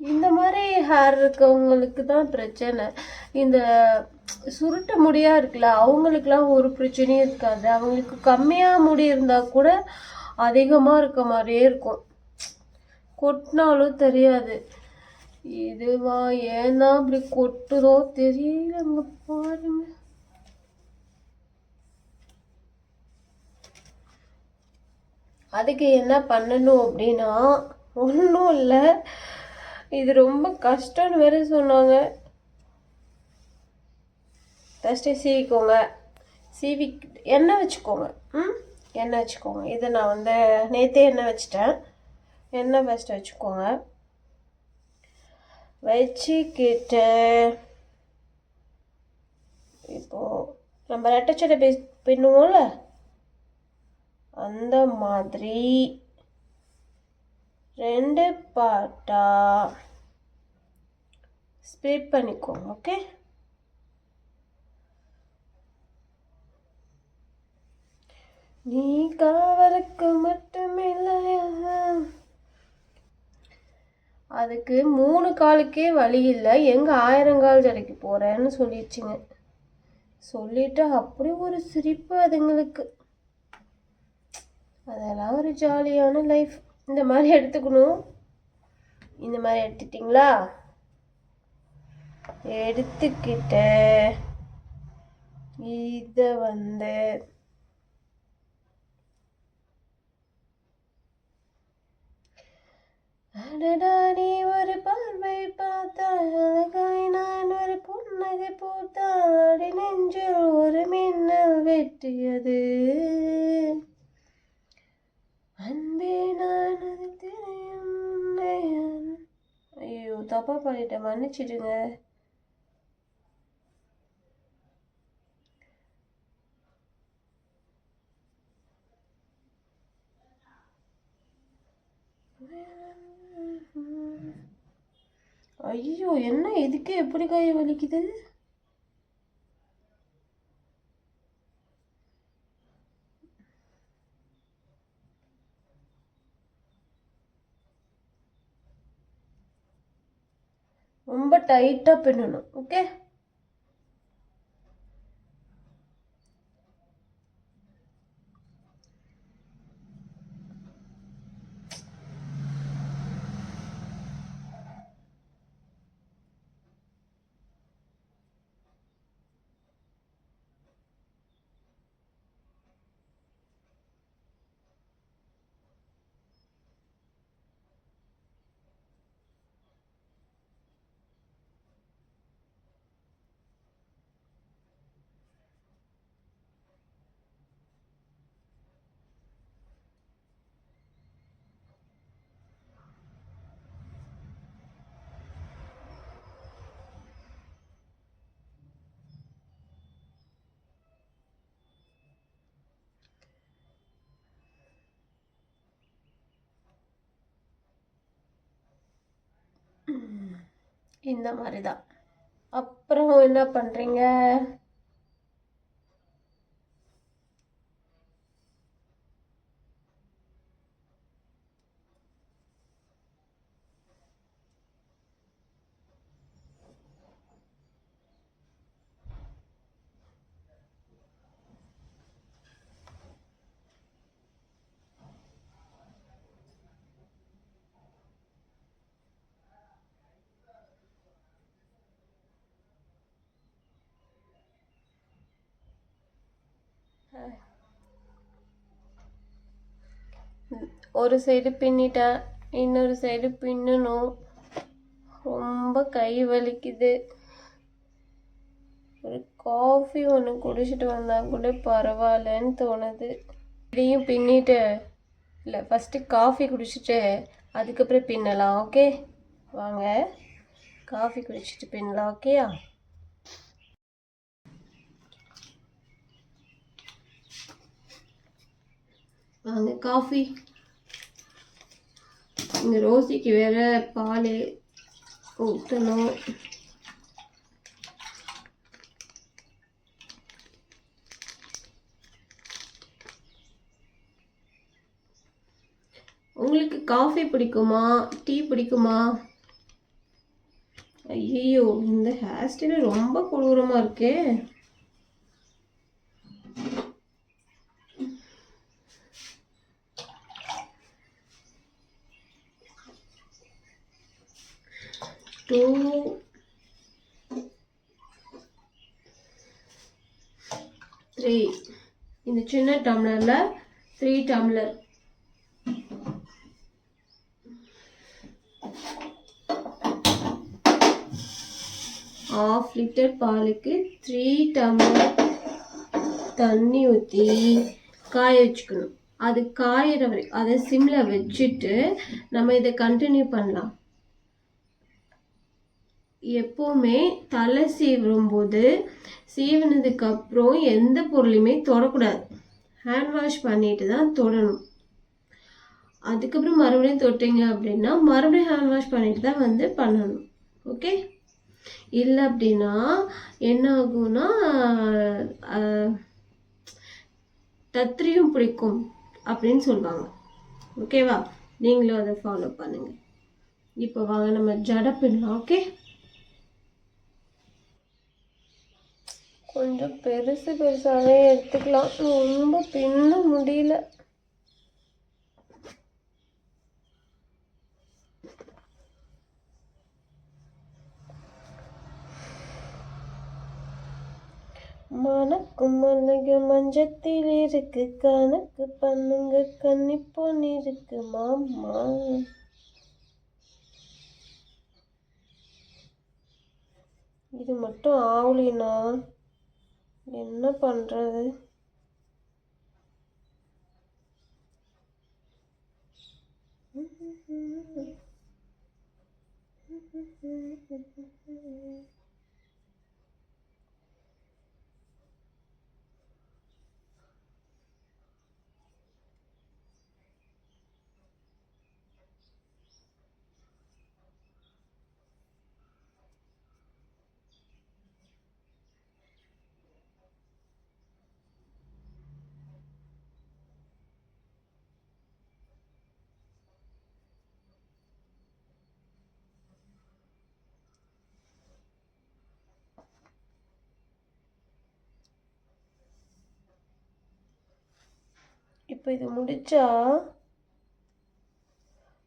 இந்த மாதிரி ஹேர் இருக்கவங்களுக்கு தான் பிரச்சனை. இந்த சுருட்ட முடியா இருக்குல்ல அவங்களுக்குலாம் ஒரு பிரச்சனையும் இருக்காது. அவங்களுக்கு கம்மியாக முடி இருந்தால் கூட அதிகமாக இருக்க மாதிரியே இருக்கும். கொட்டினாலும் தெரியாது. இதுவா ஏன்னா அப்படி கொட்டுதோ தெரியலங்க பாருங்க. அதுக்கு என்ன பண்ணணும் அப்படின்னா ஒன்றும் இல்லை. இது ரொம்ப கஷ்டம்னு வேறு சொன்னாங்க. ஃபஸ்ட்டு சீவிக்கோங்க. சீவி எண்ணெய் வச்சுக்கோங்க. ம்? எண்ணெய் வச்சுக்கோங்க. இது நான் வந்து நேற்றே எண்ணெய் வச்சிட்டேன். எண்ணெய் ஃபஸ்ட்டு வச்சுக்கோங்க. வச்சுக்கிட்டு இப்போது நம்ம ரெட்டச்சடை பி பின்னுவோம்ல? அந்த மாதிரி. ரெண்டு பாட்டா? ஸ்ப்ளிட் பண்ணிக்கோங்க ஓகே நீ காவலுக்கு மட்டுமில்லையா? அதுக்கு மூணு காலுக்கே வழி இல்லை. எங்க ஆயிரங்கால் ஜடைக்கு போறேன்னு சொல்லிடுச்சுங்க. சொல்லிட்டு அப்படி ஒரு சிரிப்பு அதுங்களுக்கு. அதெல்லாம் ஒரு ஜாலியான லைஃப் இந்த மாதிரி எடுத்துக்கணும். இந்த மாதிரி எடுத்துட்டிங்களா? எடுத்துக்கிட்ட இதை வந்து அடடா நீ ஒரு பார்வை ஐயோ தப்பா பண்ணிட்டேன். மன்னிச்சிடுங்க. ஐயோ என்ன இதுக்கு? எப்படி கை வலிக்குது? ரொம்ப டைட்டாக பின்னணும் ஓகே இந்த மாதிரி தான். அப்புறம் என்ன பண்ணுறீங்க ஒரு சைடு பின்னிட்டேன் இன்னொரு சைடு பின்னணும். ரொம்ப கை வலிக்குது. ஒரு காஃபி ஒன்று குடிச்சிட்டு வந்தால் கூட பரவாயில்லன்னு தோணுது. இதையும் பின்னிட்டு இல்லை ஃபஸ்ட்டு காஃபி குடிச்சிட்டு அதுக்கப்புறம் பின்னலாம் ஓகே வாங்க. காஃபி குடிச்சிட்டு பின்னலாம் ஓகேயா வாங்க காஃபி இந்த ரோசிக்கு வேற பால் ஊற்றணும் உங்களுக்கு காஃபி பிடிக்குமா? டீ பிடிக்குமா? ஐயோ இந்த ஹேர் ஸ்டைல் ரொம்ப கொடூரமாக இருக்கே டூ த்ரீ இந்த சின்ன டம்ளரில் த்ரீ டம்ளர். ஆஃப் லிட்டர் பாலுக்கு த்ரீ டம்ளர் தண்ணி ஊற்றி காய வச்சுக்கணும். அது காயிற வரைக்கும் அதை சிம்மில் வச்சுட்டு நம்ம இதை கண்டினியூ பண்ணலாம். எப்போவுமே தலை சீவும் போது எந்த பொருளையுமே தொடக்கூடாது. ஹேண்ட் வாஷ் பண்ணிட்டு தான் தொடணும். அதுக்கப்புறம் மறுபடியும் தொட்டிங்க அப்படின்னா மறுபடியும் ஹேண்ட் வாஷ் பண்ணிட்டு தான் வந்து பண்ணணும். ஓகே இல்லை அப்படின்னா என்ன ஆகும்னா தத்திரியும் பிடிக்கும் அப்படின்னு சொல்லுவாங்க. ஓகேவா நீங்களும் அதை ஃபாலோ பண்ணுங்கள் இப்போ வாங்க நம்ம ஜட பின்னலாம் ஓகே கொஞ்சம் பெருசு பெருசாகவே எடுத்துக்கலாம். ரொம்ப பின்ன முடியல. மணக்கும் மல்லிக மஞ்சத்தில் இருக்கு. கணக்கு பண்ணுங்க. கன்னி பொண்ணு இருக்கு. மாமா. இது மட்டும் ஆவலினா? என்ன பண்ணுறது Mm-hmm. இப்போ இது முடிச்சா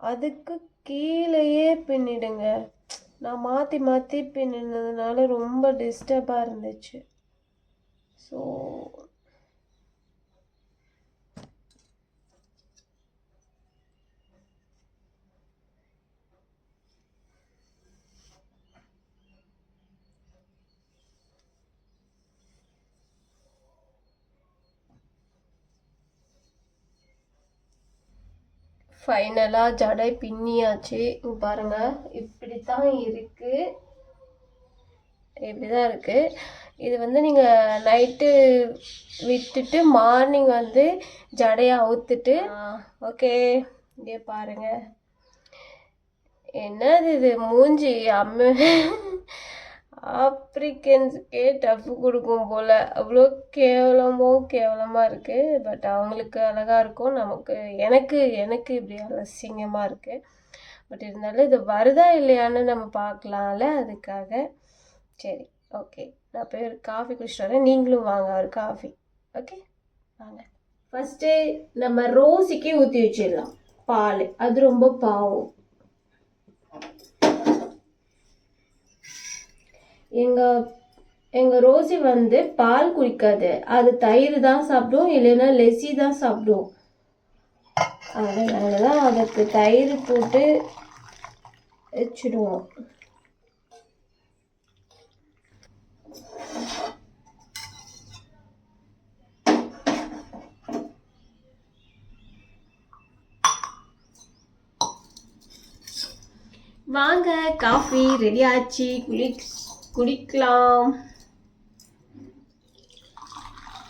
அதுக்கு கீழேயே பின்னிடுங்க நான் மாற்றி மாற்றி பின்னினதுனால ரொம்ப டிஸ்டர்பாக இருந்துச்சு. ஸோ ஃபைனலாக ஜடை பின்னியாச்சு. இங்க பாருங்க இப்படி தான் இருக்கு. இப்படி தான் இருக்கு. இது வந்து நீங்கள் நைட்டு விட்டுட்டு மார்னிங் வந்து ஜடையை அவுத்துட்டு ஓகே இங்கே பாருங்க. என்னது இது? மூஞ்சி அம்ம. ஆப்ரிக்கன்ஸுக்கே டஃப் கொடுக்கும் போல். அவ்வளோ கேவலமோ கேவலமாக இருக்குது பட் அவங்களுக்கு அழகாக இருக்கும். நமக்கு எனக்கு எனக்கு இப்படி அலசிங்கமாக இருக்குது பட் இருந்தாலும் இது வருதா இல்லையான்னு நம்ம பார்க்கலாம்ல அதுக்காக. சரி ஓகே நான் போய் ஒரு காஃபி குடிச்சிட்டு வரேன். நீங்களும் வாங்க ஒரு காஃபி ஓகே வாங்க. ஃபஸ்ட்டு நம்ம ரோஸுக்கே ஊற்றி வச்சிடலாம். பால். அது ரொம்ப பாவம். எங்கள் எங்கள் ரோசி வந்து பால் குடிக்காது. அது தயிர் தான் சாப்பிடும் இல்லைன்னா லெஸ்ஸி தான் சாப்பிடும். அதனால தான் அதுக்கு தயிர் போட்டு வச்சிடுவோம். வாங்க காஃபி ரெடி ஆச்சு குளிச்சு. குடிக்கலாம்.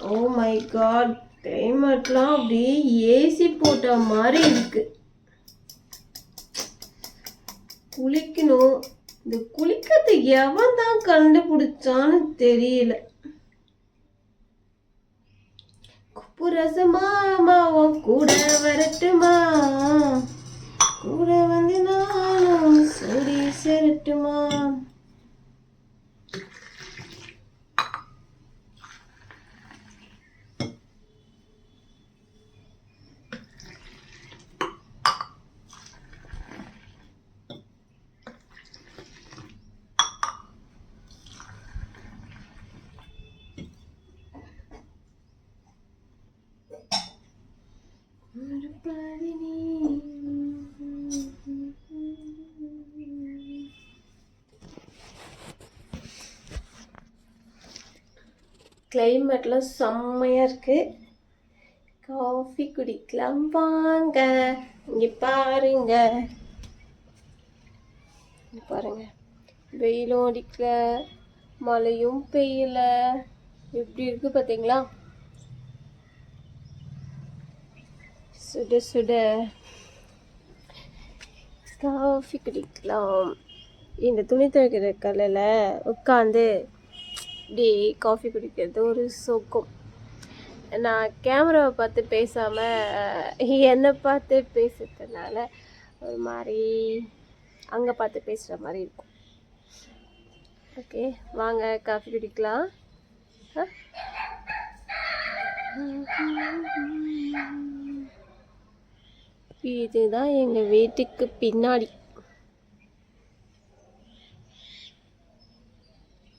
ஓ மை காட் கிளைமேட்லாம் அப்படியே ஏசி போட்ட மாதிரி இருக்கு. குளிக்கணும். இந்த குளிக்கிறது எவன் தான் கண்டுபிடிச்சான்னு தெரியல. குப்பு ரசமா கூட வரட்டுமா? கூட வந்து நானும் சரி சரட்டுமா? கிளைமேட்லாம் செம்மையாக இருக்குது காஃபி குடிக்கலாம் வாங்க. இங்கே பாருங்க. பாருங்க. வெயிலும் அடிக்கல மழையும் பெய்யல. எப்படி இருக்கு பார்த்தீங்களா சுட சுட. காஃபி குடிக்கலாம். இந்த துணி துவைக்கிற கல்லில் உட்காந்து இப்படி காஃபி குடிக்கிறது ஒரு சொக்கம் நான் கேமராவை பார்த்து பேசாமல் என்னை பார்த்து பேசுறதுனால ஒரு மாதிரி அங்கே பார்த்து பேசுகிற மாதிரி இருக்கும். ஓகே வாங்க காஃபி குடிக்கலாம். இதுதான் எங்கள் வீட்டுக்கு பின்னாடி.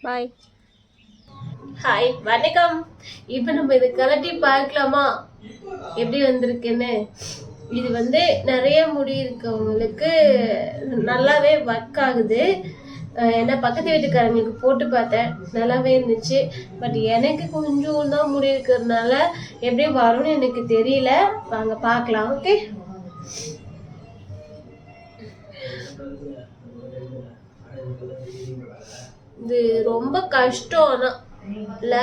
பாய் ஹாய் வணக்கம். இப்போ நம்ம இதை கலட்டி பார்க்கலாமா? எப்படி வந்திருக்குன்னு? இது வந்து நிறைய முடி இருக்கவங்களுக்கு நல்லாவே ஒர்க் ஆகுது. ஏன்னா பக்கத்து வீட்டுக்காரங்களுக்கு போட்டு பார்த்தேன். நல்லாவே இருந்துச்சு. பட் எனக்கு கொஞ்சம் தான் முடி இருக்கிறதுனால எப்படி வரும்னு எனக்கு தெரியல. வாங்க பார்க்கலாம் ஓகே இது ரொம்ப கஷ்டம் ஆனால் இல்ல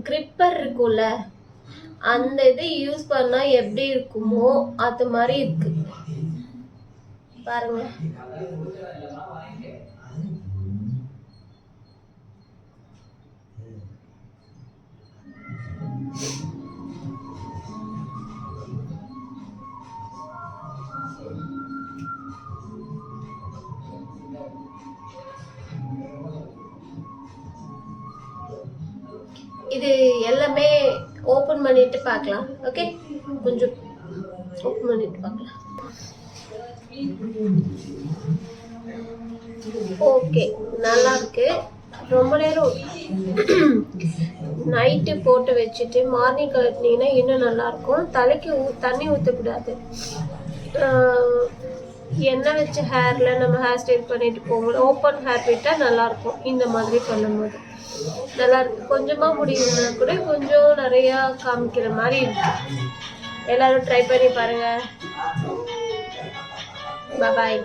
கிரிப்பர் இருக்கும்ல அந்த இது யூஸ் பண்ணா எப்படி இருக்குமோ அது மாதிரி இருக்கு. பாருங்க. இது எல்லாமே ஓப்பன் பண்ணிட்டு பார்க்கலாம். ஓகே கொஞ்சம் ஓப்பன் பண்ணிட்டு பார்க்கலாம். ஓகே நல்லா இருக்கு. ரொம்ப நேரம் நைட்டு போட்டு வச்சுட்டு மார்னிங் கழட்டினீங்கன்னா இன்னும் நல்லாயிருக்கும் தலைக்கு ஊ தண்ணி ஊற்றக்கூடாது எண்ணெய் வச்ச ஹேரில் நம்ம ஹேர் ஸ்டைல் பண்ணிட்டு போகும்போது ஓப்பன் ஹேர் விட்டால் நல்லாயிருக்கும். இந்த மாதிரி பண்ணும்போது. நல்லா இருக்கு கொஞ்சமாக முடியுதுன்னா கூட கொஞ்சம் நிறையா காமிக்கிற மாதிரி இருக்கு. எல்லோரும் ட்ரை பண்ணி பாருங்கள் பாய்